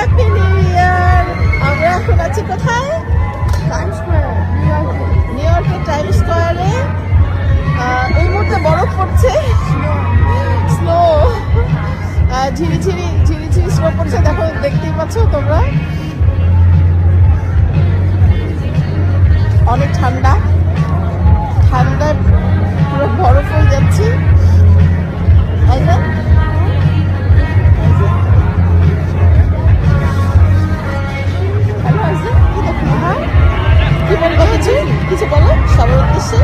Happy new year আমরা এখন আছি কোথায়? টাইম স্কোয়ার নিউ ইয়র্কে টাইম স্কোয়ারে এই মুহূর্তে বরফ পড়ছে। স্নো ঝিরিঝিরি ঝিরিঝিরি স্নো পড়ছে। দেখো দেখতেই পাচ্ছ তোমরা? অনেক ঠান্ডা। কিছু বলো? সবার উদ্দেশ্যে?